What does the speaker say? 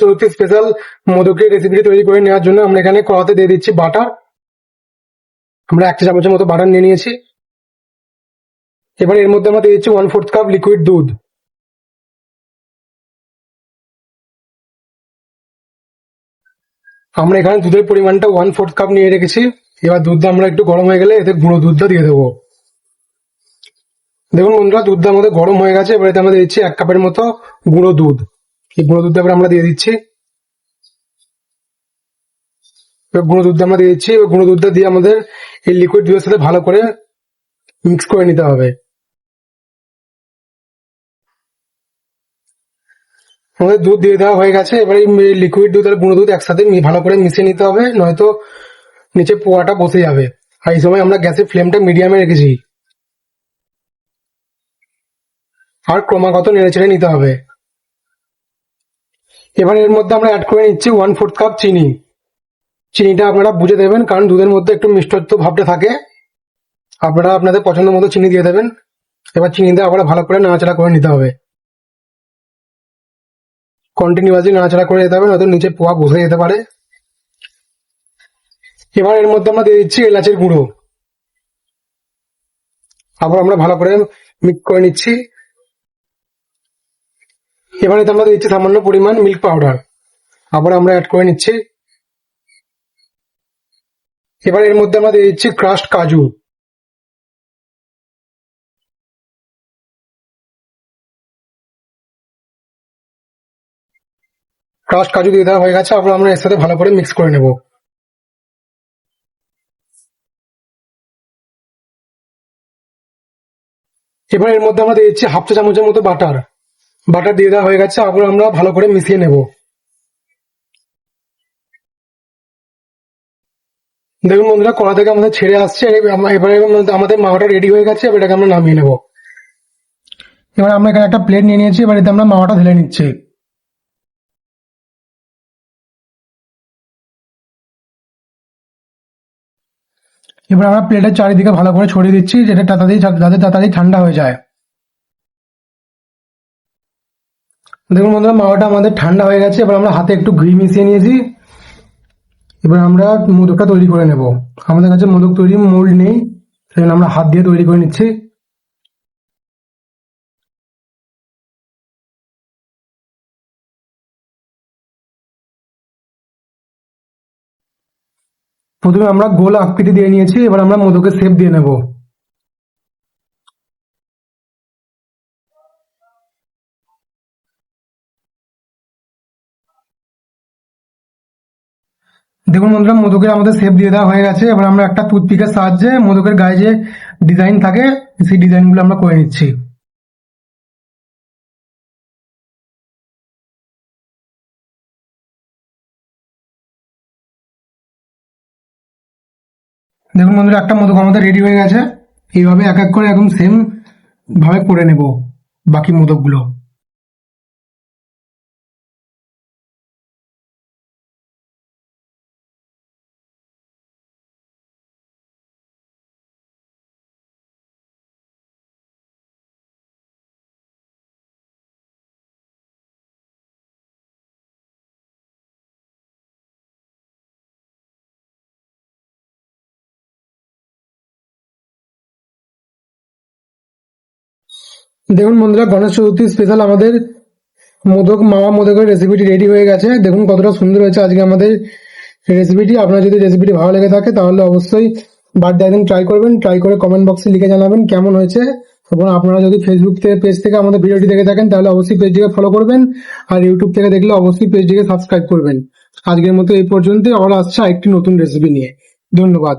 চতুর্থী special মোদকের রেসিপিটি তৈরি করে নেওয়ার জন্য আমরা এখানে কড়াতে দিয়ে দিচ্ছি বাটার। আমরা এক চা চামচের মতো বাটার নিয়ে নিয়েছি। এবার এর মধ্যে আমরা দিয়ে দিচ্ছি ওয়ান ফোর্থ কাপ লিকুইড দুধ। আমরা এখানে দুধের পরিমাণটা ওয়ান ফোর্থ কাপ নিয়ে রেখেছি। এবার দুধটা আমরা একটু গরম হয়ে গেলে এতে গুঁড়ো দুধটা দিয়ে দেবো। দেখুন বন্ধুরা, দুধটা আমাদের গরম হয়ে গেছে। এবার এতে আমরা দিয়ে দিচ্ছি এক কাপের মতো গুঁড়ো দুধ। এই গুঁড়ো দুধটা এবার আমরা দিয়ে দিচ্ছি। গুঁড়ো দুধটা আমরা দিয়ে দিচ্ছি। গুঁড়ো দুধটা দিয়ে আমাদের এই লিকুইড দুধের সাথে ভালো করে মিক্স করে নিতে হবে। আমাদের দুধ দিয়ে দেওয়া হয়ে গেছে। এবার এই লিকুইড দুধ আর গুঁড়ো দুধ একসাথে ভালো করে মিশিয়ে নিতে হবে, নয়তো নিচে পোয়াটা বসে যাবে। আর এই সময় আমরা গ্যাসের ফ্লেমটা মিডিয়ামে রেখেছি। আর ক্রমাগত নেড়ে ছেড়ে নিতে হবে। এবার এর মধ্যে আমরা অ্যাড করে নিচ্ছি ওয়ান ফোর্থ কাপ চিনি। চিনিটা আপনারা বুঝে দেবেন, কারণ দুধের মধ্যে একটু মিষ্টত্ব ভাবটা থাকে। আপনারা আপনাদের পছন্দ মতো চিনি দিয়ে দেবেন। এবার চিনি দিয়ে আবার ভালো করে নাড়াচাড়া করে নিতে হবে। কন্টিনিউয়াসলি নাড়াচাড়া করে যেতে হবে, নয়তো নিচে পোয়া বসে যেতে পারে। এবার এর মধ্যে আমরা দিয়ে দিচ্ছি এলাচের গুঁড়ো। আবার আমরা ভালো করে মিক্স করে নিচ্ছি। এবার আমরা দিচ্ছি সামান্য পরিমাণ মিল্ক পাউডার আবার আমরা অ্যাড করে নিচ্ছি। এবার এর মধ্যে আমরা দিয়ে দিচ্ছি ক্রাস্ট কাজু। ক্রাস্ট কাজু দিয়ে দেওয়া হয়ে গেছে, আবার আমরা এর সাথে ভালো করে মিক্স করে নেব। এবার এর মধ্যে আমরা দিয়ে দিচ্ছি হাফ চা চামচের মতো বাটার বাটার দিয়ে দেওয়া হয়ে গেছে, আবার আমরা ভালো করে মিশিয়ে নেব। দেখুন বন্ধুরা, কড়া থেকে আমাদের ছেড়ে আসছে, এবার আমাদের মাওয়াটা রেডি হয়ে গেছে, এবার এটাকে আমরা নামিয়ে নেব। এবার আমরা এখানে একটা প্লেট নিয়ে নিয়েছি, এবার এতে আমরা মাওয়াটা ঢেলে নিচ্ছি। এবার আমরা প্লেটের চারিদিকে ভালো করে ছড়িয়ে দিচ্ছি, যেটা তাড়াতাড়ি যাতে তাড়াতাড়ি ঠান্ডা হয়ে যায়। দেখুন বন্ধুরা, মাওয়াটা আমাদের ঠান্ডা হয়ে গেছে, এবার আমরা হাতে একটু ঘি মিশিয়ে নিয়েছি। এবার আমরা মোদকটা তৈরি করে নেব। আমাদের কাছে মোদক তৈরি মোল্ড নেই, সেজন্য আমরা হাত দিয়ে তৈরি করে নিচ্ছি। প্রথমে আমরা গোল আকৃতি দিয়ে নিয়েছি, এবার আমরা মোদকের শেপ দিয়ে নেব। দেখুন বন্ধুরা, মোদকের আমাদের শেপ দিয়ে দেওয়া হয়ে গেছে। এবার আমরা একটা টুথপিকের সাহায্যে মধুকের গায়ে যে ডিজাইন থাকে, সেই ডিজাইনগুলো আমরা করে নিচ্ছি। দেখুন বন্ধুরা, একটা মোদক আমাদের রেডি হয়ে গেছে। এইভাবে এক এক করে একদম সেম ভাবে করে নেব বাকি মোদকগুলো। দেখুন বন্ধুরা, গণেশ চতুর্থী স্পেশাল আমাদের মোদক মাওয়া মোদকের রেসিপিটি রেডি হয়ে গেছে। দেখুন কতটা সুন্দর হয়েছে আজকে আমাদের রেসিপিটি আপনার যদি রেসিপিটি ভালো লেগে থাকে, তাহলে অবশ্যই বার্থডে একদিন ট্রাই করবেন। ট্রাই করে কমেন্ট বক্সে লিখে জানাবেন কেমন হয়েছে। এবং আপনারা যদি ফেসবুক থেকে পেজ থেকে আমাদের ভিডিওটি দেখে থাকেন, তাহলে অবশ্যই পেজটিকে ফলো করবেন। আর ইউটিউব থেকে দেখলে অবশ্যই পেজটিকে সাবস্ক্রাইব করবেন। আজকের মতো এই পর্যন্তই। আবার আসছে একটি নতুন রেসিপি নিয়ে। ধন্যবাদ।